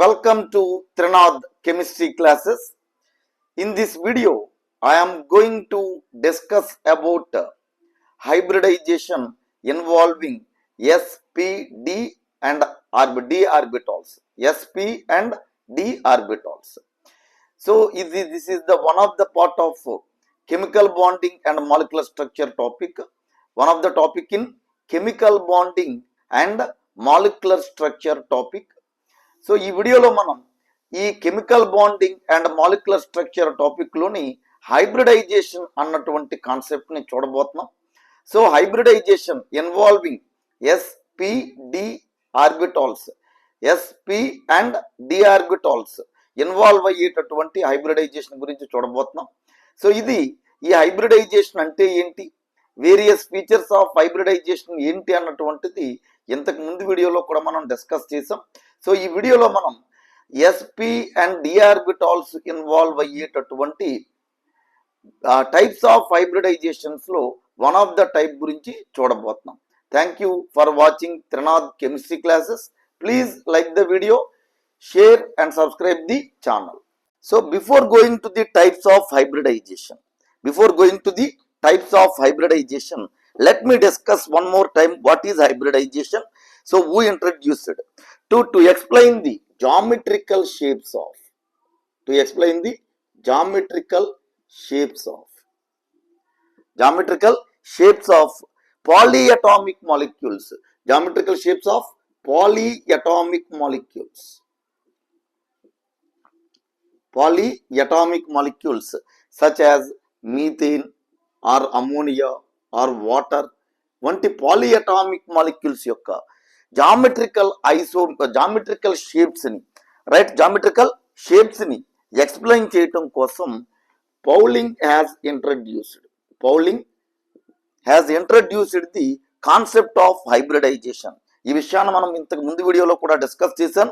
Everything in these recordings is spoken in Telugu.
Welcome to Trinad chemistry classes. In this video, I am going to discuss about hybridization involving sp, d and d orbitals. sp and d orbitals. So this is the one of the part of chemical bonding and molecular structure topic. One of the topic in chemical bonding and molecular structure topic. So ఈ వీడియోలో మనం ఈ chemical bonding and molecular structure టాపిక్లోని hybridization అన్నటువంటి కాన్సెప్ట్ని చూడబోతున్నాం. So hybridization involving S P D orbitals S P and D orbitals involve అయ్యేటటువంటి హైబ్రిడైజేషన్ గురించి చూడబోతున్నాం. సో ఇది ఈ హైబ్రిడైజేషన్ అంటే ఏంటి? వేరియస్ ఫీచర్స్ ఆఫ్ హైబ్రిడైజేషన్ ఏంటి అన్నటువంటిది ఇంతకు ముందు వీడియోలో కూడా మనం డిస్కస్ చేసాం. సో ఈ వీడియోలో మనం S P and D orbitals involve అయ్యేటటువంటి టైప్స్ ఆఫ్ హైబ్రిడైజేషన్స్లో వన్ ఆఫ్ ద టైప్ గురించి చూడబోతున్నాం. Thank you for watching Trinath chemistry classes please like the video share and subscribe the channel so before going to the types of hybridization before going to the types of hybridization let me discuss one more time what is hybridization. so who introduced it to to explain the geometrical shapes of to explain the geometrical shapes of geometrical shapes of polyatomic molecules geometrical shapes of polyatomic molecules polyatomic molecules such as methane or ammonia or water వంటి పాలియటామిక్ మాలిక్యూల్స్ యొక్క జామెట్రికల్ ఐసో జామెట్రికల్ షేప్స్ని రైట్? జామెట్రికల్ షేప్స్ని ఎక్స్ప్లెయిన్ చేయటం కోసం Pauling has introduced Pauling has introduced the concept of hybridization ఈ విషయాన్ని మనం ఇంతకు ముందు వీడియోలో కూడా డిస్కస్ చేశాం.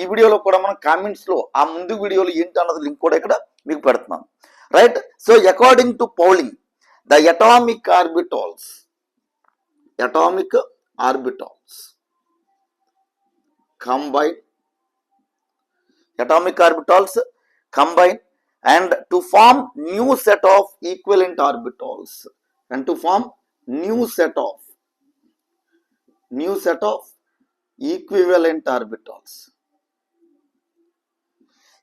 ఈ వీడియోలో కూడా మనం కామెంట్స్లో ఆ ముందు వీడియోలో ఏంటి అన్నది లింక్ కూడా ఇక్కడ మీకు పెడుతున్నాం. Right? So according to Pauling the atomic orbitals atomic orbitals combine atomic orbitals combine and to form new set of equivalent orbitals. And to form new set of new set of equivalent orbitals.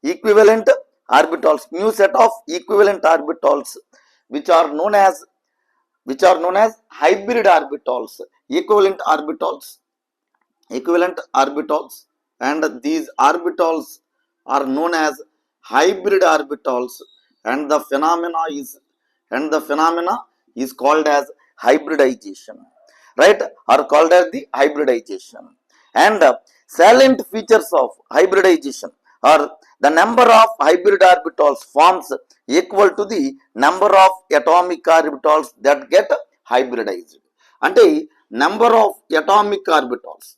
Equivalent orbitals new set of equivalent orbitals which are known as which are known as hybrid orbitals equivalent orbitals equivalent orbitals and these orbitals are known as hybrid orbitals and the phenomena is and the phenomena is called as hybridization right are called as the hybridization and uh, salient features of hybridization are the number of hybrid orbitals forms equal to the number of atomic orbitals that get hybridized అంటే నెంబర్ ఆఫ్ అటామిక్ ఆర్బిటాల్స్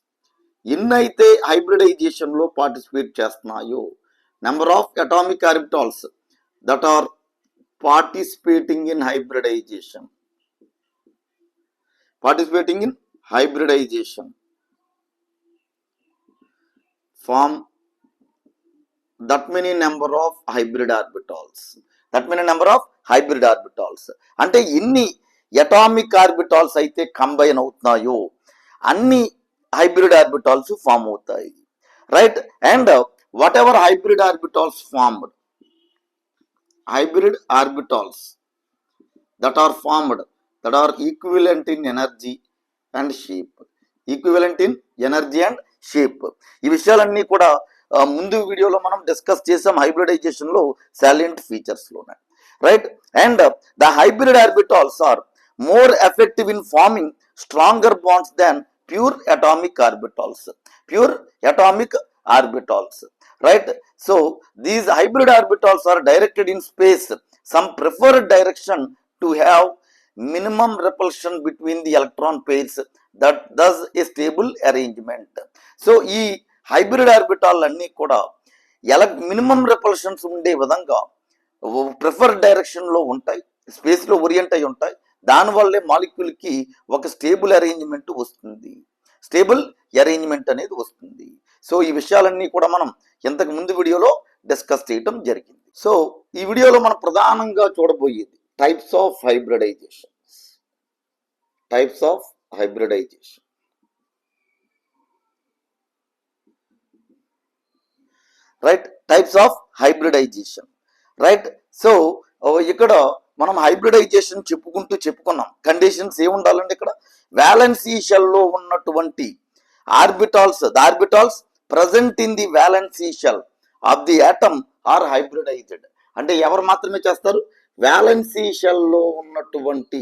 ఎన్నైతే హైబ్రిడైజేషన్లో participate చేస్తున్నాయో number of atomic orbitals that are participating in hybridization. Participating in hybridization. Form that many number of hybrid orbitals. That many number of hybrid orbitals. అంటే ఎన్ని అటామిక్ ఆర్బిటాల్స్ అయితే కంబైన్ అవుతున్నాయో అన్ని హైబ్రిడ్ ఆర్బిటాల్స్ ఫామ్ అవుతాయి. Right and whatever hybrid orbitals formed hybrid orbitals that are formed that are equivalent in energy and shape equivalent in energy and shape. ఈ విషయాలన్నీ కూడా ముందు వీడియోలో మనం డిస్కస్ చేసాం హైబ్రిడైజేషన్లో salient ఫీచర్స్లోనే. Right and the hybrid orbitals are more effective in forming stronger bonds than pure atomic orbitals pure atomic orbitals right so these hybrid orbitals are directed in space some preferred direction to have minimum repulsion between the electron pairs that thus a stable arrangement so ఈ హైబ్రిడ్ ఆర్బిటాల్ అన్నీ కూడా ఎలక్ మినిమం రిపల్షన్స్ ఉండే విధంగా ప్రిఫర్డ్ డైరెక్షన్లో ఉంటాయి. స్పేస్లో ఓరియంట్ అయి ఉంటాయి. దానివల్లే మాలిక్యూల్కి ఒక స్టేబుల్ అరేంజ్మెంట్ వస్తుంది. స్టేబుల్ అరేంజ్మెంట్ అనేది వస్తుంది. సో ఈ విషయాలన్నీ కూడా మనం ఇంతకు ముందు వీడియోలో డిస్కస్ చేయటం జరిగింది. సో ఈ వీడియోలో మనం ప్రధానంగా చూడబోయేది types of hybridization types of hybridization right types of hybridization right so ఇక్కడ మనం హైబ్రిడైజేషన్ చెప్పుకుంటూ చెప్పుకున్నాం. కండిషన్స్ ఏమి ఉండాలండి ఇక్కడ? వ్యాలెన్సీ షెల్లో ఉన్నటువంటి orbitals the orbitals present in the valency shell of the atom are hybridized అంటే ఎవరు మాత్రమే చేస్తారు? వ్యాలెన్సీ షెల్లో ఉన్నటువంటి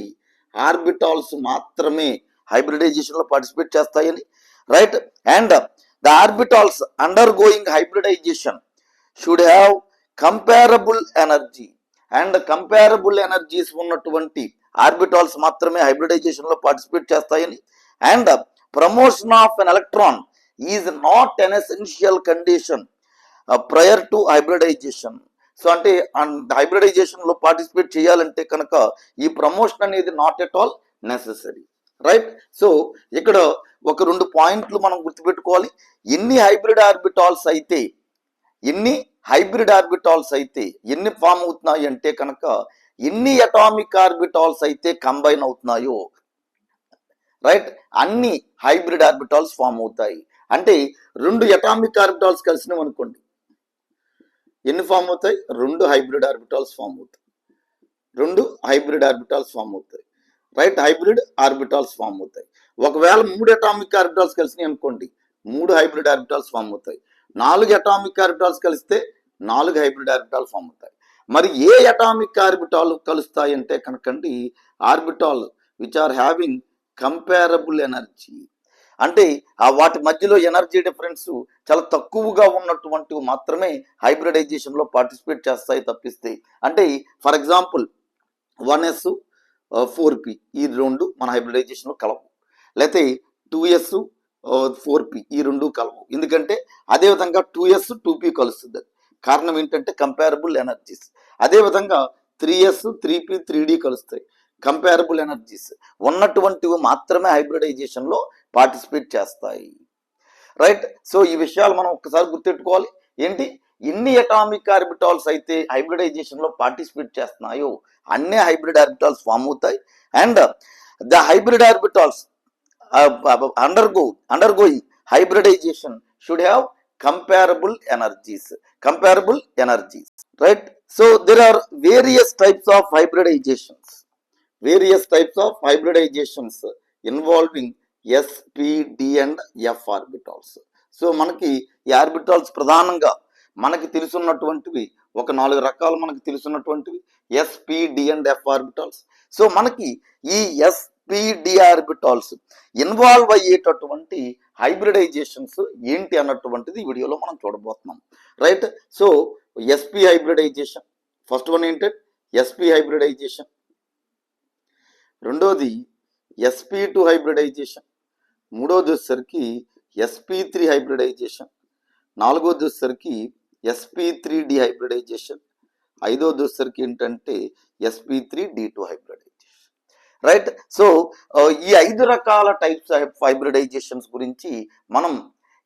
ఆర్బిటాల్స్ మాత్రమే హైబ్రిడైజేషన్లో పార్టిసిపేట్ చేస్తాయని. Right and the orbitals undergoing hybridization should have comparable energy and comparable energies ఉన్నటువంటి ఆర్బిటాల్స్ మాత్రమే హైబ్రిడైజేషన్లో పార్టిసిపేట్ చేస్తాయని. And promotion of an electron is not an essential condition prior to hybridization so అంటే హైబ్రిడైజేషన్లో పార్టిసిపేట్ చేయాలంటే కనుక ఈ ప్రమోషన్ అనేది not at all necessary right so ఇక్కడ ఒక రెండు పాయింట్లు మనం గుర్తుపెట్టుకోవాలి. ఎన్ని హైబ్రిడ్ ఆర్బిటాల్స్ అయితే ఎన్ని హైబ్రిడ్ ఆర్బిటాల్స్ అయితే ఎన్ని ఫామ్ అవుతున్నాయి అంటే కనుక ఎన్ని అటామిక్ ఆర్బిటాల్స్ అయితే కంబైన్ అవుతున్నాయో రైట్? అన్ని హైబ్రిడ్ ఆర్బిటాల్స్ ఫామ్ అవుతాయి. అంటే రెండు అటామిక్ ఆర్బిటాల్స్ కలిసినవి అనుకోండి. ఎన్ని ఫామ్ అవుతాయి? రెండు హైబ్రిడ్ ఆర్బిటాల్స్ ఫామ్ అవుతాయి. రెండు హైబ్రిడ్ ఆర్బిటాల్స్ ఫామ్ అవుతాయి. రైట్? హైబ్రిడ్ ఆర్బిటాల్స్ ఫామ్ అవుతాయి. ఒకవేళ మూడు అటామిక్ ఆర్బిటాల్స్ కలిసినాయి అనుకోండి మూడు హైబ్రిడ్ ఆర్బిటాల్స్ ఫామ్ అవుతాయి. నాలుగు అటామిక్ ఆర్బిటాల్స్ కలిస్తే నాలుగు హైబ్రిడ్ ఆర్బిటాల్ ఫామ్ అవుతాయి. మరి ఏ అటామిక్ ఆర్బిటాల్ కలుస్తాయి అంటే కనుకండి orbital which are having comparable energy అంటే ఆ వాటి మధ్యలో ఎనర్జీ డిఫరెన్స్ చాలా తక్కువగా ఉన్నటువంటివి మాత్రమే హైబ్రిడైజేషన్లో పార్టిసిపేట్ చేస్తాయి తప్పిస్తే. అంటే for example one S four P ఈ రెండు మన హైబ్రిడైజేషన్లో కలవు. లేకపోతే టూ ఎస్ ఫోర్ పి ఈ రెండు కలవు. ఎందుకంటే అదే విధంగా టూ ఎస్ టూ పి కలుస్తుంది. కారణం ఏంటంటే కంపారబుల్ ఎనర్జీస్. అదే విధంగా three S three P three D కలుస్తాయి. Comparable energies. ఉన్నటువంటివి మాత్రమే హైబ్రిడైజేషన్లో పార్టిసిపేట్ చేస్తాయి. రైట్? సో ఈ విషయాలు మనం ఒక్కసారి గుర్తెట్టుకోవాలి. ఏంటి? ఎన్ని అటామిక్ ఆర్బిటాల్స్ అయితే హైబ్రిడైజేషన్లో పార్టిసిపేట్ చేస్తున్నాయో అన్నీ హైబ్రిడ్ ఆర్బిటాల్స్ ఫామ్ అవుతాయి. And the hybrid orbitals undergo undergoing hybridization should have comparable energies comparable energies right so there are various types of hybridizations various types of hybridizations involving S P D and F orbitals so మనకి ఈ ఆర్బిటాల్స్ ప్రధానంగా మనకి తెలుసున్నటువంటివి ఒక నాలుగు రకాలు మనకి తెలుసున్నటువంటివి S P D and F orbitals so మనకి ఈ ఎస్పిడి పిడిఆర్బిటాల్స్ ఇన్వాల్వ్ అయ్యేటటువంటి హైబ్రిడైజేషన్స్ ఏంటి అన్నటువంటిది ఈ వీడియోలో మనం చూడబోతున్నాం. Right so sp hybridization first one ఏంటి? ఎస్పి హైబ్రిడైజేషన్ రెండోది ఎస్పి టూ హైబ్రిడైజేషన్ మూడోది వచ్చేసరికి ఎస్పి త్రీ హైబ్రిడైజేషన్ నాలుగోది వచ్చేసరికి ఎస్పి త్రీ డి హైబ్రిడైజేషన్ ఐదోది వచ్చేసరికి ఏంటంటే S P three D two hybridization right so ఈ ఐదు రకాల టైప్స్ ఆఫ్ హైబ్రిడైజేషన్స్ గురించి మనం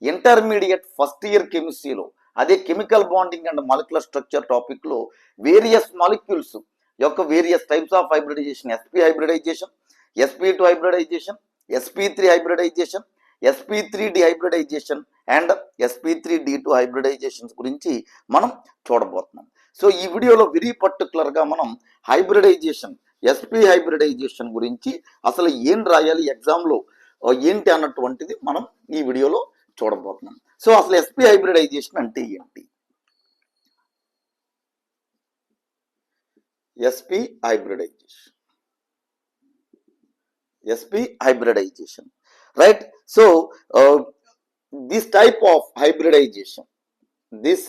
ఇంటర్మీడియట్ ఫస్ట్ ఇయర్ కెమిస్ట్రీలో అదే chemical bonding and molecular structure టాపిక్లో వేరియస్ మాలిక్యూల్స్ యొక్క various types of hybridization S P hybridization S P two hybridization S P three hybridization S P three D hybridization and S P three D two hybridizations గురించి మనం చూడబోతున్నాం. సో ఈ వీడియోలో వెరీ పర్టికులర్గా మనం హైబ్రిడైజేషన్ ఎస్పీ హైబ్రిడైజేషన్ గురించి అసలు ఏం రాయాలి ఎగ్జామ్లో ఏంటి అన్నటువంటిది మనం ఈ వీడియోలో చూడబోతున్నాం. సో అసలు ఎస్పి హైబ్రిడైజేషన్ అంటే ఏంటి? S P hybridization S P hybridization right so this type of hybridization this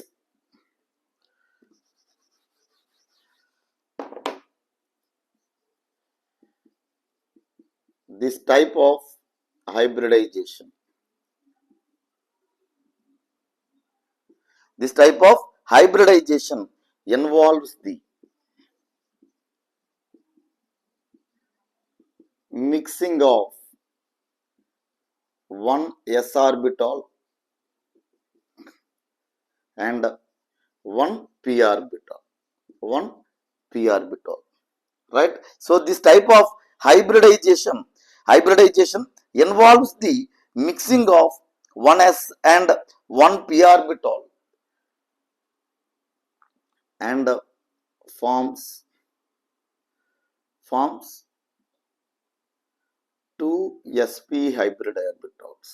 this type of hybridization. This type of hybridization involves the mixing of one s orbital and one p orbital one p orbital right? So this type of hybridization hybridization involves the mixing of one s and one p orbital and forms forms two sp hybrid orbitals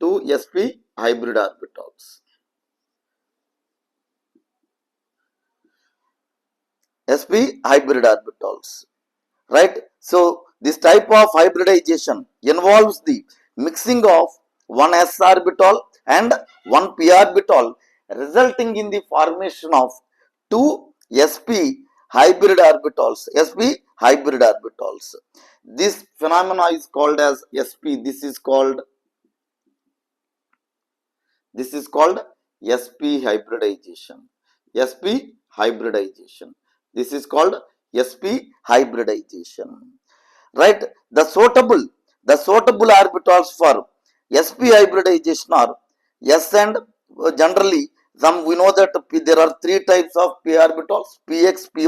two sp hybrid orbitals sp hybrid orbitals right? So this type of hybridization involves the mixing of one s orbital and one p orbital resulting in the formation of two sp hybrid orbitals sp hybrid orbitals this phenomena is called as sp this is called this is called sp hybridization. Sp hybridization. This is called sp hybridization right the suitable the suitable orbitals for sp hybridization are s and uh, generally some we know that P, there are three types of p orbitals px py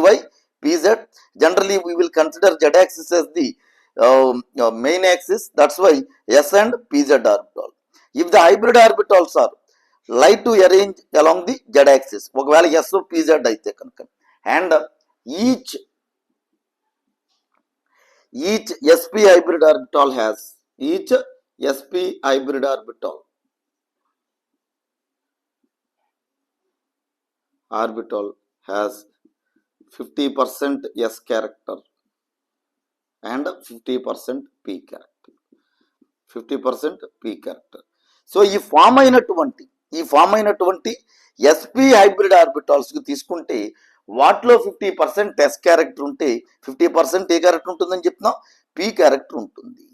pz generally we will consider z axis as the um, uh, main axis that's why s and pz orbital if the hybrid orbitals are light to arrange along the z axis ఒకవేళ s pz అయితే కనుక Each S P hybrid orbital has each S P hybrid orbital orbital has fifty percent S character and fifty percent P character fifty percent P character so ఈ ఫామ్ అయినటువంటి ఈ ఫామ్ అయినటువంటి ఎస్పి హైబ్రిడ్ ఆర్బిటాల్స్కి తీసుకుంటే వాటిలో ఫిఫ్టీ పర్సెంట్ ఎస్ క్యారెక్టర్ ఉంటే ఫిఫ్టీ పర్సెంట్ ఏ క్యారెక్టర్ ఉంటుందని చెప్తున్నాం పి క్యారెక్టర్ ఉంటుంది.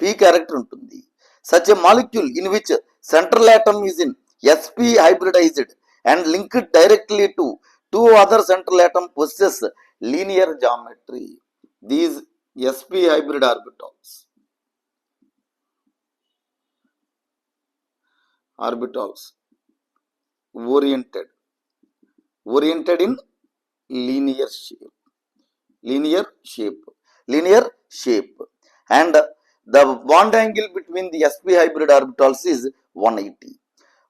పి క్యారెక్టర్ ఉంటుంది. Such a molecule in which central atom is in S P hybridized and linked directly to two other central atom possess linear geometry these S P hybrid orbitals orbitals oriented. Oriented in linear shape. Linear shape. Linear shape. And the bond angle between the sp hybrid orbitals is 180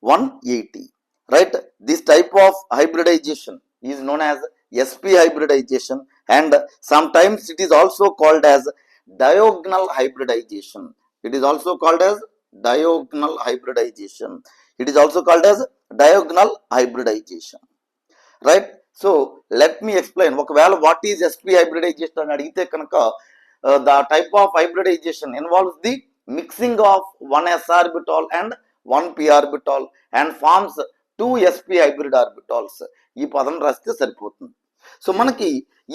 180 right? This type of hybridization is known as sp hybridization. And sometimes it is also called as diagonal hybridization. It is also called as diagonal hybridization. It is also called as diagonal hybridization. Right so let me explain ఒకవేళ what is S P hybridization అని అడిగితే కనుక the type of hybridization involves the mixing of one S orbital and one P orbital and forms two S P hybrid orbitals ఈ పదం రాస్తే సరిపోతుంది. సో మనకి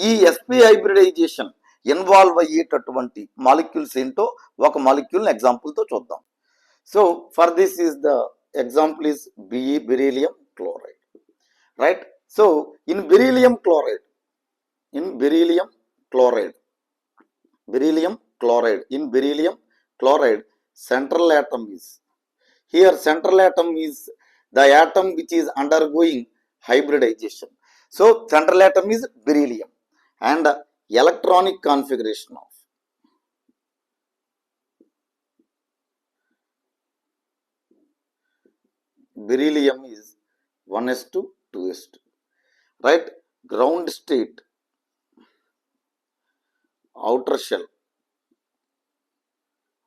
ఈ ఎస్పీ హైబ్రిడైజేషన్ ఇన్వాల్వ్ అయ్యేటటువంటి మాలిక్యూల్స్ ఏంటో ఒక మాలిక్యూల్ని ఎగ్జాంపుల్తో చూద్దాం. So for this is the example is B E beryllium chloride right so in beryllium chloride in beryllium chloride beryllium chloride in beryllium chloride central atom is. Here central atom is the atom which is undergoing hybridization. So central atom is beryllium and electronic configuration of. Beryllium is 1s2 2s2 right? Ground state outer shell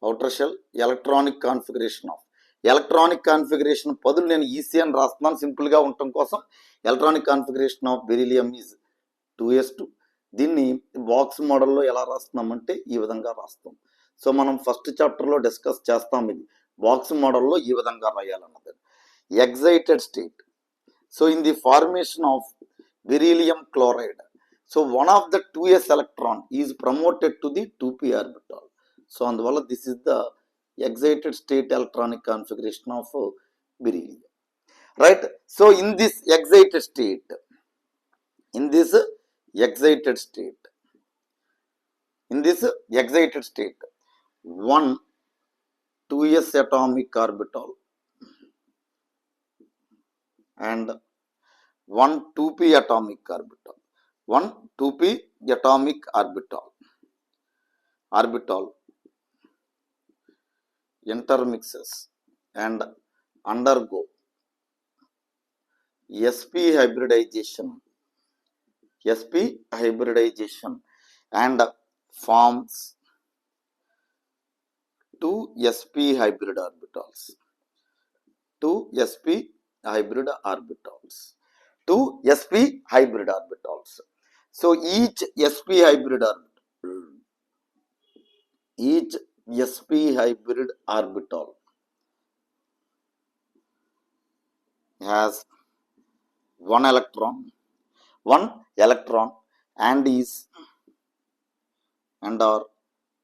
outer shell electronic configuration of electronic configuration పదులు నేను ఈసీ అని రాస్తున్నాను సింపుల్గా ఉండటం కోసం. Electronic configuration of beryllium is two S two. దీన్ని బాక్స్ మోడల్లో ఎలా రాస్తున్నామంటే ఈ విధంగా రాస్తాం. సో మనం ఫస్ట్ చాప్టర్లో డిస్కస్ చేస్తాం ఇది. బాక్స్ మోడల్లో ఈ విధంగా రాయాలన్నది. Excited state. So in the formation of beryllium chloride. So one of the 2s electron is promoted to the 2p orbital. So on the wall, this is the excited state electronic configuration of uh, beryllium. Right. So in this excited state, in this excited state, in this excited state, one 2s atomic orbital and one 2p atomic orbital. One 2p atomic orbital. Orbital. Intermixes and undergo sp hybridization. Sp hybridization and forms two sp hybrid orbitals. Two sp hybrid orbitals to sp hybrid orbit also. So each sp hybrid orbital, each sp hybrid orbital has one electron, one electron and is and are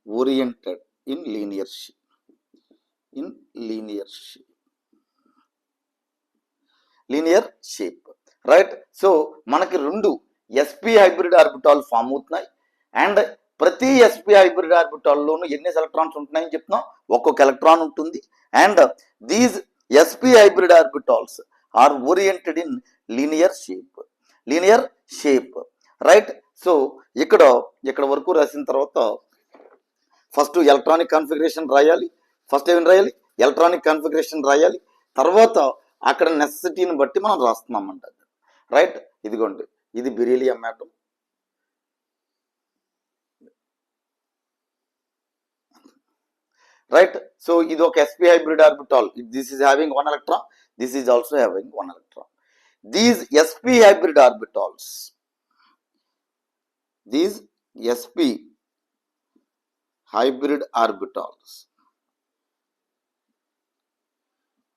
oriented in linear shape. In linear shape. Linear shape. Right so మనకి రెండు ఎస్పి హైబ్రిడ్ ఆర్బిటాల్ ఫామ్ అవుతున్నాయి. అండ్ ప్రతి ఎస్పి హైబ్రిడ్ ఆర్బిటాల్లోనూ ఎన్ని ఎలక్ట్రాన్స్ ఉంటున్నాయని చెప్తున్నాం. ఒక్కొక్క ఎలక్ట్రాన్ ఉంటుంది. And these sp hybrid orbitals are oriented in linear shape linear shape right so ఇక్కడ ఇక్కడ వరకు రాసిన తర్వాత ఫస్ట్ ఎలక్ట్రానిక్ కాన్ఫిగరేషన్ రాయాలి. ఫస్ట్ ఏమైనా రాయాలి? ఎలక్ట్రానిక్ కాన్ఫిగరేషన్ రాయాలి. తర్వాత అక్కడ నెసెసిటీని బట్టి మనం రాస్తున్నామంట రైట్ ఇదిగోండి ఇది బిరీలియం మ్యాటం రైట్ సో ఇది ఒక sp hybrid orbital this is having one electron this is also having one electron these sp hybrid orbitals these sp hybrid orbitals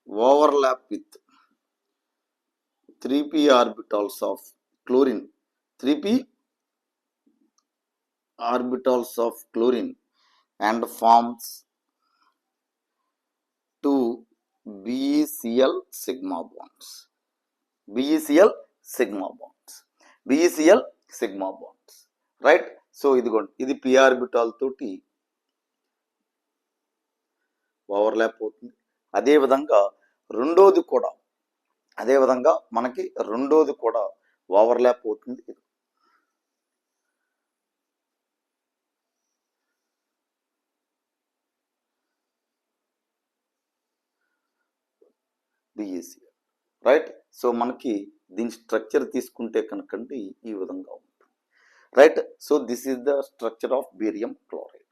overlap with three P orbitals of chlorine. Three P orbitals of chlorine and forms two BeCl sigma bonds. BeCl sigma bonds. BeCl sigma bonds. Right? So ఇదిగోండి ఇది పి ఆర్బిటాల్ తోటి ఓవర్ లేకపోతుంది అదేవిధంగా రెండోది కూడా అదేవిధంగా మనకి రెండోది కూడా ఓవర్లాప్ అవుతుంది. బిఈసి రైట్ సో మనకి దీని స్ట్రక్చర్ తీసుకుంటే కనుకండి ఈ విధంగా ఉంటుంది. Right so this is the structure of barium chloride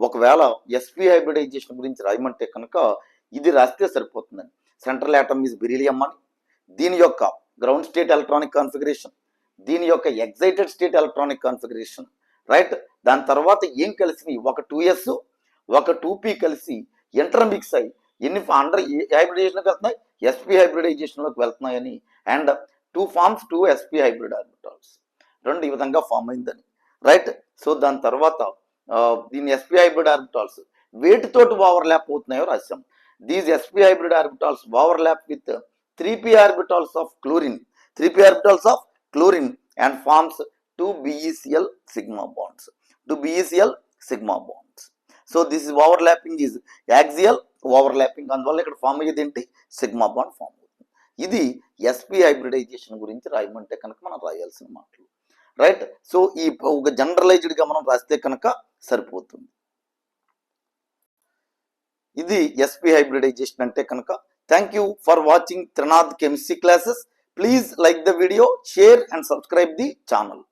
ఒకవేళ ఎస్పీ హైబ్రిడైజేషన్ గురించి రాయమంటే కనుక ఇది రాస్తే సరిపోతుందండి. సెంట్రల్ ఆటమ్ ఈజ్ బెరీలియం అని దీని యొక్క గ్రౌండ్ స్టేట్ ఎలక్ట్రానిక్ కాన్ఫిగరేషన్ దీని యొక్క excited state electronic configuration right దాని తర్వాత ఏం కలిసినాయి ఒక టూ ఎస్ ఒక టూ పీ కలిసి ఇంటర్మిక్స్ అయ్యి ఎన్ని అండర్ హైబ్రిడైజేషన్కి వెళ్తున్నాయి? ఎస్పీ హైబ్రిడైజేషన్లోకి వెళ్తున్నాయని. And two forms two sp hybrid orbitals రెండు ఈ విధంగా ఫామ్ అయిందని. రైట్ సో దాని తర్వాత దీని ఎస్పీ హైబ్రిడ్ ఆర్బిటాల్స్ వేటితోటి ఓవర్ ల్యాప్ అవుతున్నాయో రాశాం these sp hybrid orbitals overlap with three p orbitals of chlorine three p orbitals of chlorine and forms two BeCl sigma bonds two BeCl sigma bonds so this is overlapping is axial overlapping అందువల్ల ఇక్కడ ఫామ్ అయ్యేది ఏంటి? సిగ్మా బాండ్ ఫామ్ అవుతుంది. ఇది ఎస్పీ హైబ్రిడైజేషన్ గురించి రాయమంటే కనుక మనం రాయాల్సిన మాటలు. రైట్ సో ఈ ఒక జనరలైజ్డ్గా మనం రాస్తే కనుక సరిపోతుంది. ఇది ఎస్పీ హైబ్రిడైజేషన్ అంటే కనుక Thank you for watching Trinath Chemistry classes. Please like the video, share and subscribe the channel.